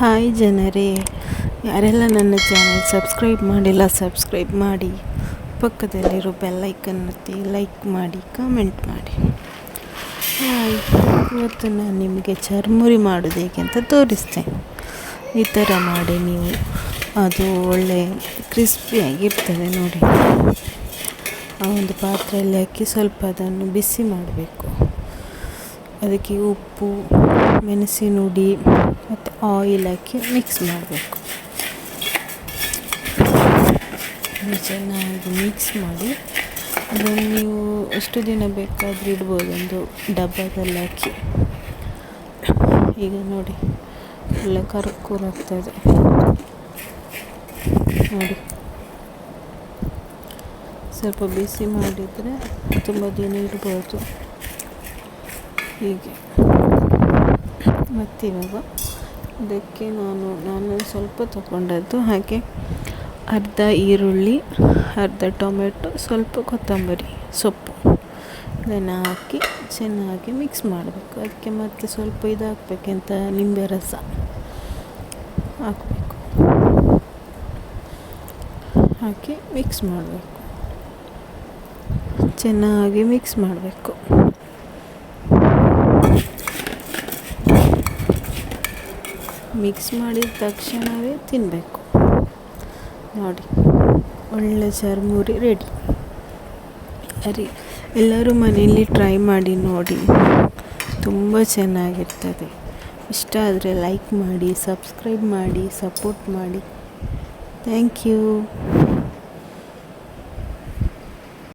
Hi ಜನರೇ, ಯಾರೆಲ್ಲ ನನ್ನ ಚಾನಲ್ ಸಬ್ಸ್ಕ್ರೈಬ್ ಮಾಡಿಲ್ಲ, ಸಬ್ಸ್ಕ್ರೈಬ್ ಮಾಡಿ. ಪಕ್ಕದಲ್ಲಿರೋ ಬೆಲ್ಲೈಕನ್ ಒತ್ತಿ ಲೈಕ್ ಮಾಡಿ, ಕಾಮೆಂಟ್ ಮಾಡಿ. ಹಾಯ್, ಇವತ್ತು ನಾನು ನಿಮಗೆ ಚರ್ಮುರಿ ಮಾಡೋದು ಹೇಗೆ ಅಂತ ತೋರಿಸ್ತೇನೆ. ಈ ಥರ ಮಾಡಿ ನೀವು. ಅದು ಒಳ್ಳೆ ಕ್ರಿಸ್ಪಿಯಾಗಿರ್ತದೆ ನೋಡಿ. ಆ ಒಂದು ಪಾತ್ರೆಯಲ್ಲಿ ಹಾಕಿ ಸ್ವಲ್ಪ ಅದನ್ನು ಬಿಸಿ ಮಾಡಬೇಕು. ಅದಕ್ಕೆ ಉಪ್ಪು ಮೆಣಸಿನ ಹುಡಿ ಮತ್ತು ಆಯಿಲ್ ಹಾಕಿ ಮಿಕ್ಸ್ ಮಾಡಬೇಕು. ಚೆನ್ನಾಗಿ ಮಿಕ್ಸ್ ಮಾಡಿ ಅದನ್ನು ನೀವು ಎಷ್ಟು ದಿನ ಬೇಕಾದರೂ ಇಡ್ಬೋದು, ಒಂದು ಡಬ್ಬದಲ್ಲಿ ಹಾಕಿ. ಈಗ ನೋಡಿ ಒಳ್ಳೆ ಕರ್ಕೂರಾಗ್ತದೆ ನೋಡಿ. ಸ್ವಲ್ಪ ಬಿಸಿ ಮಾಡಿದರೆ ತುಂಬ ದಿನ ಇಡ್ಬೋದು. ಹೀಗೆ. ಮತ್ತಿವಾಗ ಅದಕ್ಕೆ ನಾನು ನಾನು ಸ್ವಲ್ಪ ತಗೊಂಡದ್ದು ಹಾಗೆ ಅರ್ಧ ಈರುಳ್ಳಿ, ಅರ್ಧ ಟೊಮೆಟೊ, ಸ್ವಲ್ಪ ಕೊತ್ತಂಬರಿ ಸೊಪ್ಪು. ಇದನ್ನು ಹಾಕಿ ಚೆನ್ನಾಗಿ ಮಿಕ್ಸ್ ಮಾಡಬೇಕು. ಅದಕ್ಕೆ ಮತ್ತೆ ಸ್ವಲ್ಪ ಇದು ಹಾಕ್ಬೇಕಂತ ನಿಂಬೆ ರಸ ಹಾಕಬೇಕು. ಹಾಕಿ ಮಿಕ್ಸ್ ಮಾಡಬೇಕು. ಚೆನ್ನಾಗಿ ಮಿಕ್ಸ್ ಮಾಡಬೇಕು. ಮಿಕ್ಸ್ ಮಾಡಿದ ತಕ್ಷಣವೇ ತಿನ್ನಬೇಕು ನೋಡಿ, ಒಳ್ಳೆ ಚರ್ಮುರಿ ರೆಡಿ ಅರಿ ಎಲ್ಲರೂ ಮನೆಯಲ್ಲಿ ಟ್ರೈ ಮಾಡಿ ನೋಡಿ. ತುಂಬ ಚೆನ್ನಾಗಿರ್ತದೆ. ಇಷ್ಟ ಆದರೆ ಲೈಕ್ ಮಾಡಿ ಸಬ್ಸ್ಕ್ರೈಬ್ ಮಾಡಿ ಸಪೋರ್ಟ್ ಮಾಡಿ. Thank you